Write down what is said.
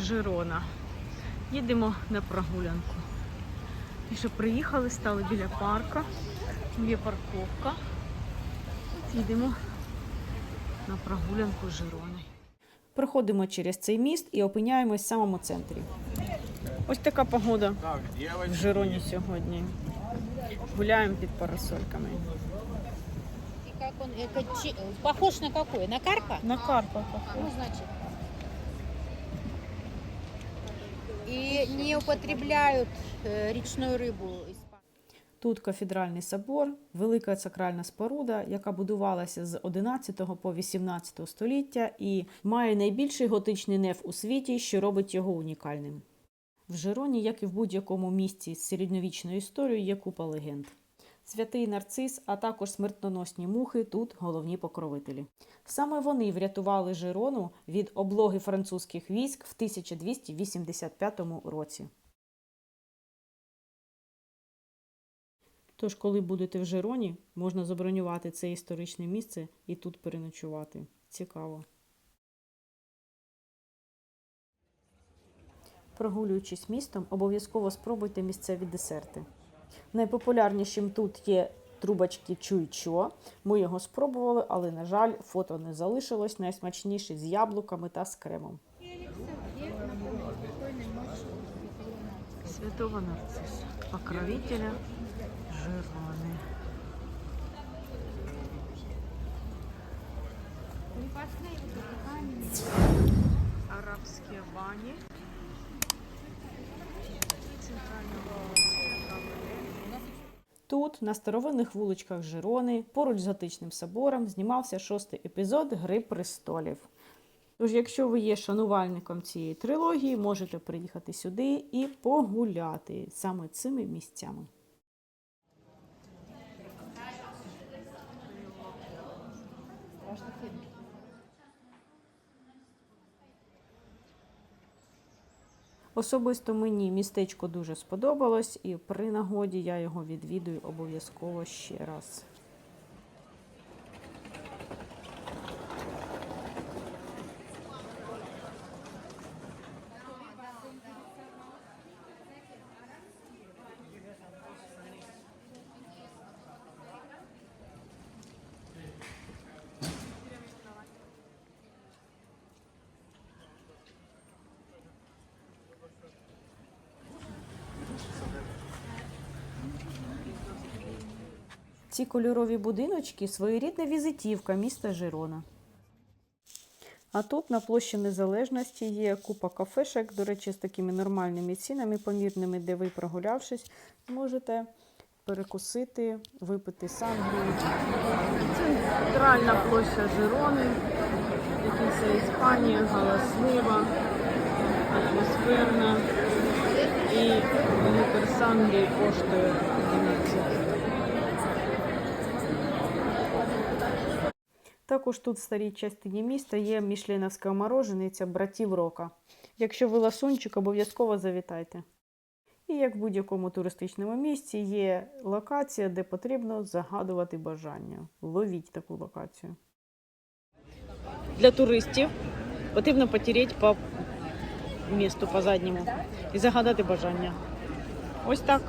Жирона. Їдемо на прогулянку. І що приїхали, стали біля парка. Є парковка. От їдемо на прогулянку Жирони. Проходимо через цей міст і опиняємось в самому центрі. Ось така погода в Жироні сьогодні. Гуляємо під парасольками. Похож на какой? На карпа? На Карпах. Ну, значит. И не употребляют річну рыбу. из па- Тут кафедральний собор, велика сакральна споруда, яка будувалася з 11 по 18 століття і має найбільший готичний неф у світі, що робить його унікальним. В Жероні, як і в будь-якому місці з середньовічною історією, є купа легенд. Святий нарцис, а також смертоносні мухи тут головні покровителі. Саме вони врятували Жирону від облоги французьких військ в 1285 році. Тож, коли будете в Жироні, можна забронювати це історичне місце і тут переночувати. Цікаво. Прогулюючись містом, обов'язково спробуйте місцеві десерти. Найпопулярнішим тут є трубочки чуйчо. Ми його спробували, але, на жаль, фото не залишилось. Найсмачніший з яблуками та з кремом. Святого нарцисса, покровителя Жирони. Арабські бані. Тут, на старовинних вуличках Жирони, поруч з готичним собором, знімався шостий епізод Гри престолів. Тож, якщо ви є шанувальником цієї трилогії, можете приїхати сюди і погуляти саме цими місцями. Особисто мені містечко дуже сподобалось, і при нагоді я його відвідую обов'язково ще раз. Ці кольорові будиночки своєрідна візитівка міста Жирона. А тут на площі Незалежності є купа кафешек, до речі, з такими нормальними цінами, помірними, де ви, прогулявшись, можете перекусити, випити сангрію. Центральна площа Жирони, це Іспанія, галаслива, атмосферна. І літр сангрії коштує 11. Також тут в старій частині міста є мішленовська морожениця братів Рока. Якщо ви ласунчик, обов'язково завітайте. І як в будь-якому туристичному місці є локація, де потрібно загадувати бажання. Ловіть таку локацію. Для туристів потрібно потереть по місту по задньому і загадати бажання. Ось так.